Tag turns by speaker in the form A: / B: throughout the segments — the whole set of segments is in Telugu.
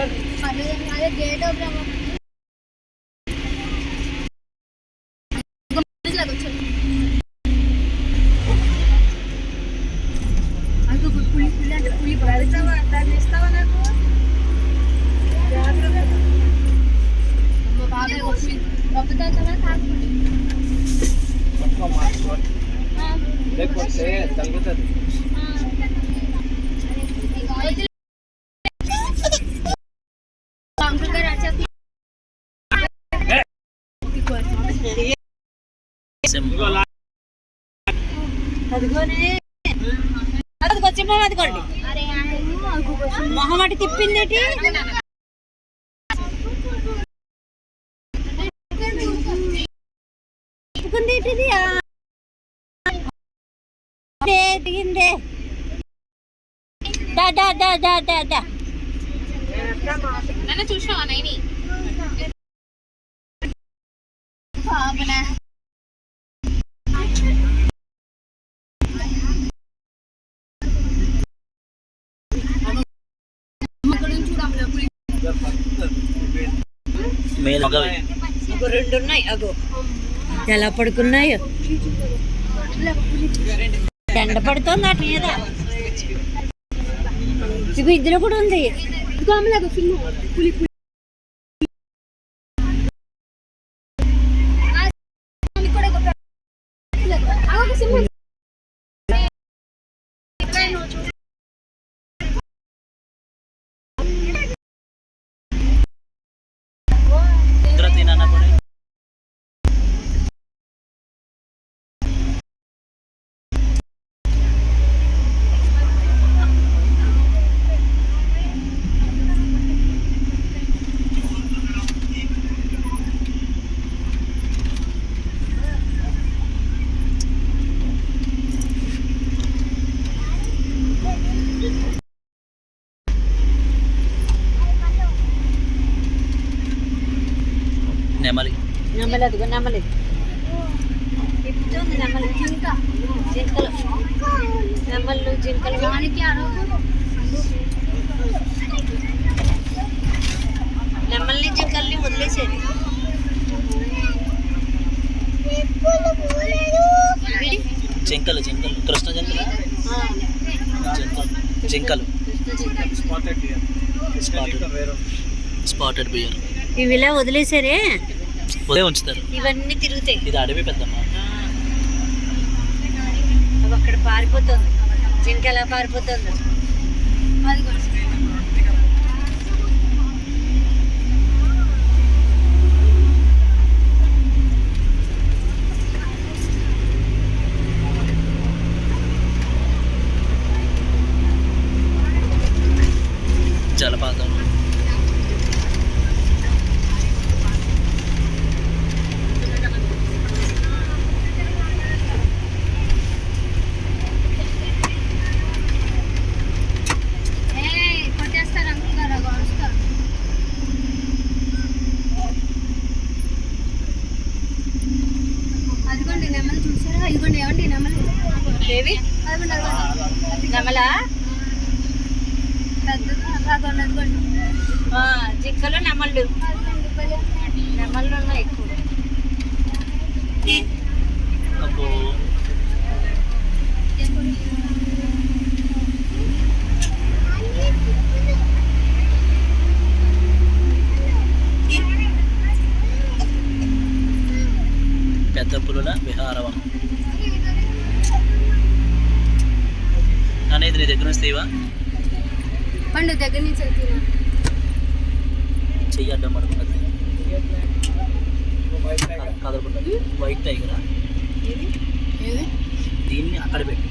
A: अंदर
B: अरे गेट ऑफ़ అదిగోండి
A: అరే ఆయన
B: తిప్పింది దిగిందే దా దా దా దా దా
A: చూసినావా నైని పాపనా అక్కడ నుంచి చూడమ్మా పులి
C: మేలు మగవి.
B: అగో రెండు ఉన్నాయి అగో. ఎలా పడుకున్నాయో. ఎండ పడుతుంది అటు మీద. ఇగో ఇందులో కూడా ఉంది
A: ఇదిగో అమ్మలాగా ఫిల్మ్ పులి పులి ఆ, ఇది కూడా ఒక ఆ, ఒక సింహం
C: ఇద్దరు తినన్నప్పుడు నెమలి
B: నెమ్మలి అదిగో నెమ్మలి తిప్పుతుంది నెమ్మలి జింక. జింకలు. నెమ్మలు జింకలు. నెమ్మల్ని జింకల్ని వదిలేసేది
C: జింకలు జింకలు. కృష్ణ జింకలు? జింకలు. జింకలు. స్పాటెడ్ స్పాటెడ్ బియర్
B: ఇవి ఇలా వదిలేసారే.
C: ఉదయం ఉంచుతారు.
B: ఇవన్నీ తిరుగుతాయి.
C: ఇది అడవి పెద్దమ్మ.
B: అవి అక్కడ పారిపోతుంది. జింక ఎలా పారిపోతుంది
A: అదిగో
C: జలపాతం
A: ఏయ్, కొట్టేస్తారు అంకుల్ గారు అగో వస్తారు అదిగోండి నెమ్మలు చూసారా ఇదిగోండి ఏమండి నెమ్మలు
B: ఏవి
A: అదిగోండి అదిగోండి
B: నెమలా
A: పెద్దది అదిగోండి అదిగోండి
B: ఆ, జింకలు నెమళ్ళు
A: అదిగోండి భలే.
B: నెమళ్ళు ఉన్నాయి ఎక్కువ
C: అబ్బో పెద్ద పులుల విహారవనం అనేది నీ దగ్గర నుంచి తీవా
A: పండు దగ్గర నుంచి వెళ్తున్నా
C: చెయ్యి అడ్డం పడుతున్నది కదలకుండా వైట్ టైగరా దీన్ని అక్కడ పెట్టు.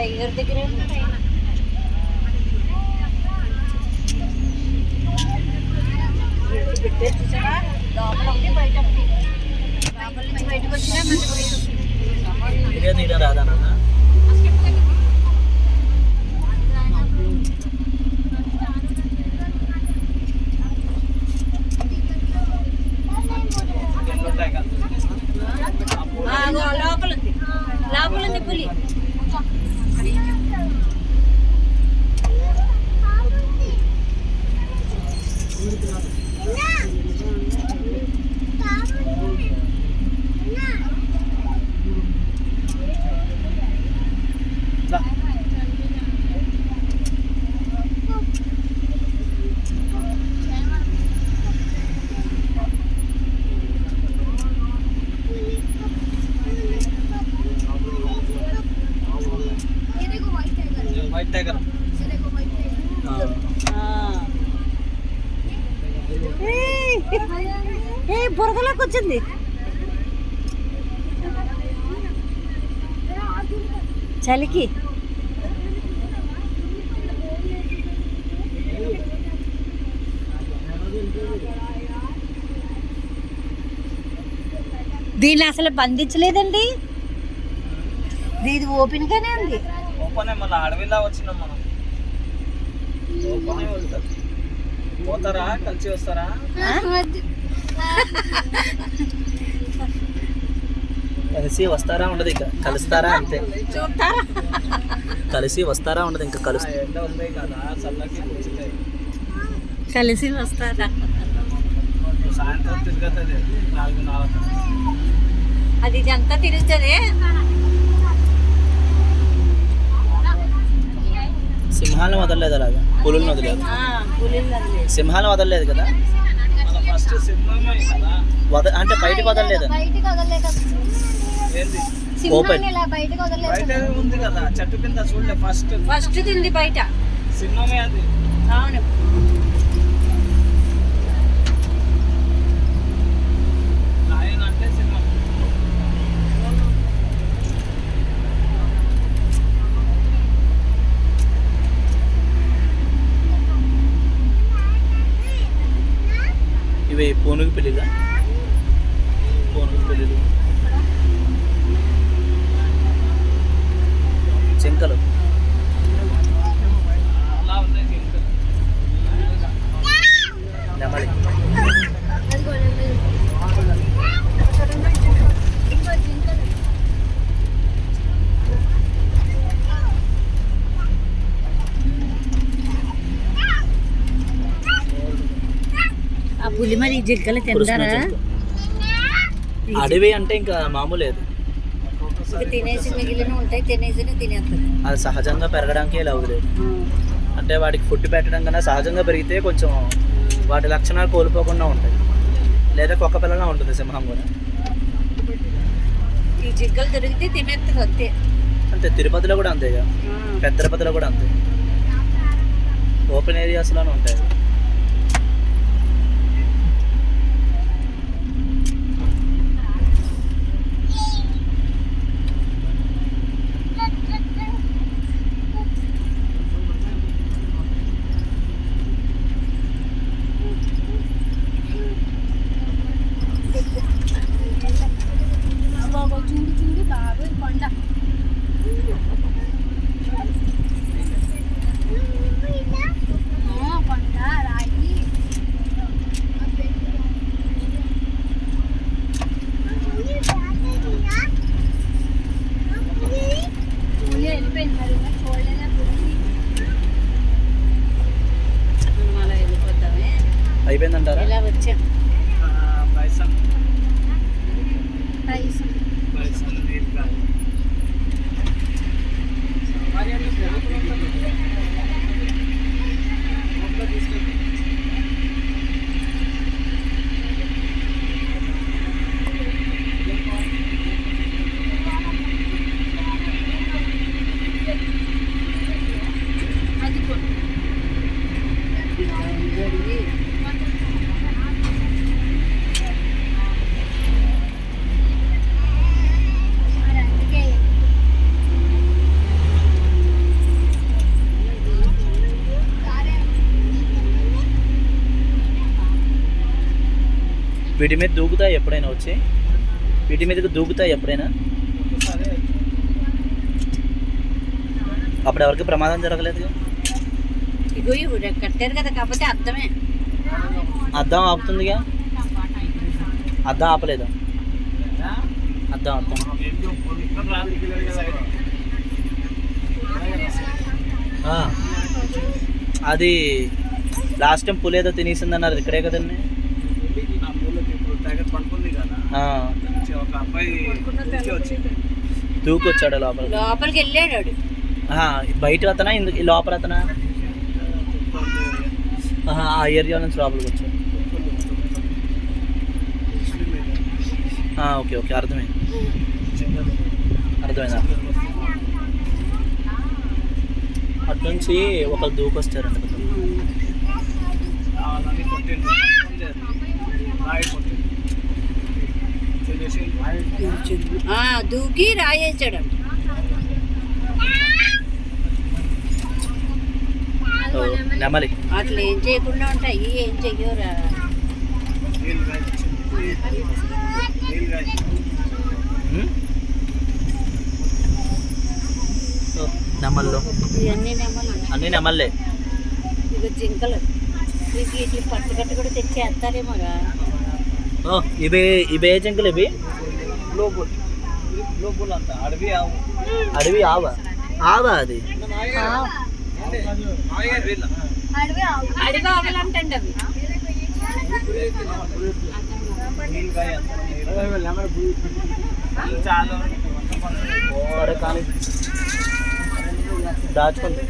C: టైగర్
B: దగ్గరే పెట్టారు చూసావా? లోపల ఒకటి బయట ఒకటి లోపల నుంచి బయటకు వచ్చినా మళ్ళీ బయట ఒకటి.
C: వీడియో తీయడం రాదా నాన్న?
B: ఆ, అగో లోపల ఉంది. లోపల ఉంది పులి. చలికి దీన్ని అసలు బంధించలేదండి? ఇది ఓపెన్ గానే ఉంది.
C: ఓపెన్ మళ్ళీ అడవిలా వచ్చినాం మనం. ఓపెన్ పోతారా? కలిసి వస్తారా? కలిసి వస్తారా ఉండదు ఇక. కలుస్తారా అంతే.
B: చూస్తారా
C: కలిసి వస్తారా ఉండదు ఇంకా కలుస్తా
B: కలిసి వస్తారా? అది ఇదంతా తిరుగుతుంది?
C: సింహాలను వదలలేదు అలాగా? పులులను వదిలేదు సింహాలను వదలలేదు. కదా?
D: మన ఫస్ట్ సింహమే కదా.
C: వద అంటే బయటకు వదలలేదు?
A: ఇలా బయటకు వదలలేదు
D: బయట ఉంది కదా చెట్టు కింద చూడలే ఫస్ట్
B: ఫస్ట్ తింది బయట.
D: సింహమే అది.
B: అవును
D: లయన్ అంటే సింహం
C: ఇవి పూనుగు పిల్లిగా పూనుగు పిల్లిలు జింకలు
D: అలా ఉన్నాయి జింకలు.
C: నెమలి
B: ఆ పులి మరి ఈ జింకలు
C: పురుషుల
B: తింటారా.
C: అడవి అంటే ఇంకా మామూలు లేదు.
B: ఇక తినేసి మిగిలిన ఉంటాయి తినేసి తినేస్తుంది
C: అది సహజంగా పెరగడానికి ఇలా అంటే వాటికి ఫుడ్ పెట్టడం కన్నా సహజంగా పెరిగితే కొంచెం వాటి లక్షణాలు కోల్పోకుండా ఉంటాయి. లేదా కుక్క పిల్లలా ఉంటుంది సింహం కూడా.
B: ఈ జింకలు దొరికితే తినేస్తుంది అంతే.
C: అంతే తిరుపతిలో కూడా అంతేగా. పెద్ద తిరుపతిలో కూడా అంతే. ఓపెన్ ఏరియాస్లోనే ఉంటాయి.
A: వెళ్ళిపోయింది మరి అయిపోయిందంటారా? ఇలా వచ్చాం. ప్రైస్
C: వీటి మీద దూకుతాయి ఎప్పుడైనా వచ్చి? వీటి మీదకి దూకుతాయి ఎప్పుడైనా? అప్పుడు ఎవరికి ప్రమాదం జరగలేదు?
B: ఇగో ఇవి కట్టారు కదా కాకపోతే అర్థమే.
C: అద్దం ఆపుతుందిగా? అద్దం ఆపలేదు?
D: కదా
C: ఆ. అది లాస్ట్ టైం పులి ఏదో తినేసిందన్నారు ఇక్కడే కదండి
D: ఆ పూలకి ఇప్పుడు ప్యాకెట్ పడుకుంది కదా
C: ఆ,
D: నుంచి ఒక అబ్బాయి నుంచి వచ్చింది
C: దూకి వచ్చాడు. లోపల.
B: లోపలికి వెళ్ళాడు.
C: బయట అతనా? ఇందు ఈ లోపల అతనా? ఆ ఏరియా నుంచి లోపలికి వచ్చాడు. ఆ, ఓకే ఓకే అర్థమైంది. అర్థమైంది? అటు నుంచి ఒకరు దూకొస్తారండి కొంచెం.
B: దూకి రాయేసాడు అట్లా ఏం చేయకుండా ఉంటాయి. ఏం చెయ్యరా
C: నెమల్లో అన్నీ నెమల్లే
B: ఇక జింకలు. ఇట్లా పట్టుకట్టు కూడా
C: ఓ ఇవే ఇవే జంకులు ఇవి?
D: గ్లోబుల్ గ్లోబుల్ అంట అడవి ఆవు.
C: అడవి ఆవా? ఆవా అది?
A: అడవి
B: అవి.
D: అంత
C: దాచుకుంది.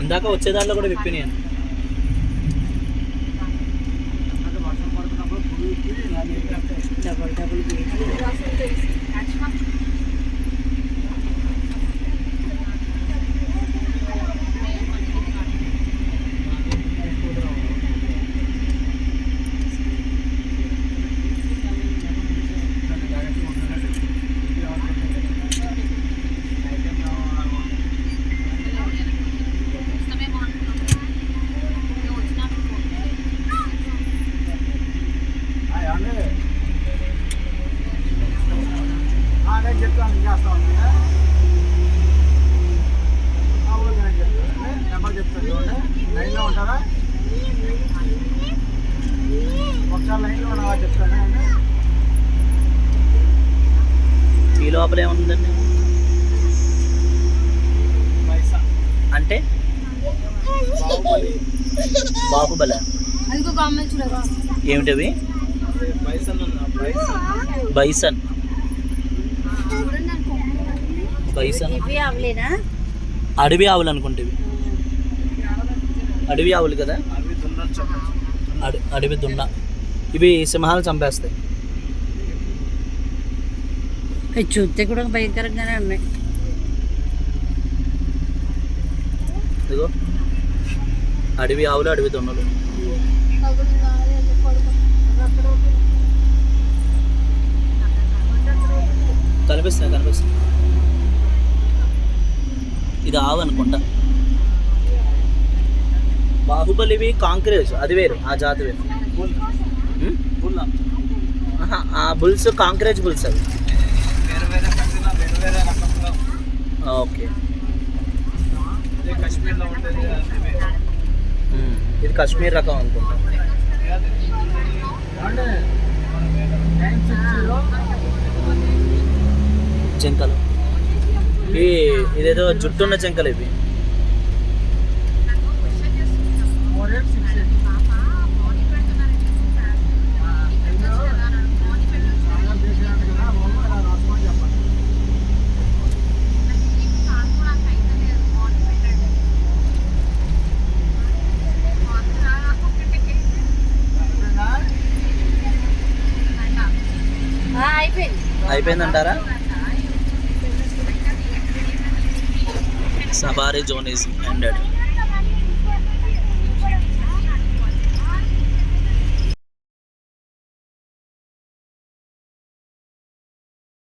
C: ఇందాక వచ్చే దాంట్లో కూడా విప్పినాయి
D: అంటే వర్షం పడుతున్నప్పుడు
B: డబల్ డబుల్
C: అంటే?
D: బాహుబలి.
C: ఏమిటవి? బైసన్. బైసన్. అడవి ఆవులు అనుకుంటేవి. అడవి ఆవులు కదా? అడవి దున్న. ఇవి సింహాలు చంపేస్తాయి.
B: చూస్తే కూడా భయంకరంగానే ఉన్నాయి.
C: ఇదిగో అడవి ఆవులు అడవి దున్నలు కనిపిస్తున్నాయి కనిపిస్తుంది ఇది ఆవు అనుకుంటా బాహుబలివి కాంక్రేజ్ అది వేరు ఆ జాతి వేరు. ఆ బుల్స్ కాంక్రేజ్ బుల్స్ అవి
D: వేరే వేరే కంట్రీలో వేరే వేరే రకంలో
C: ఓకే
D: ఇదే కాశ్మీర్లో ఉంటుంది అది వేరే.
C: ఉం. ఇది కాశ్మీర్ రకం అనుకుంటా. జింకలు ఈ ఇదేదో జుట్టున్న జింకలు ఇవి. అయిపోయిందంటారా? Safari zone is ended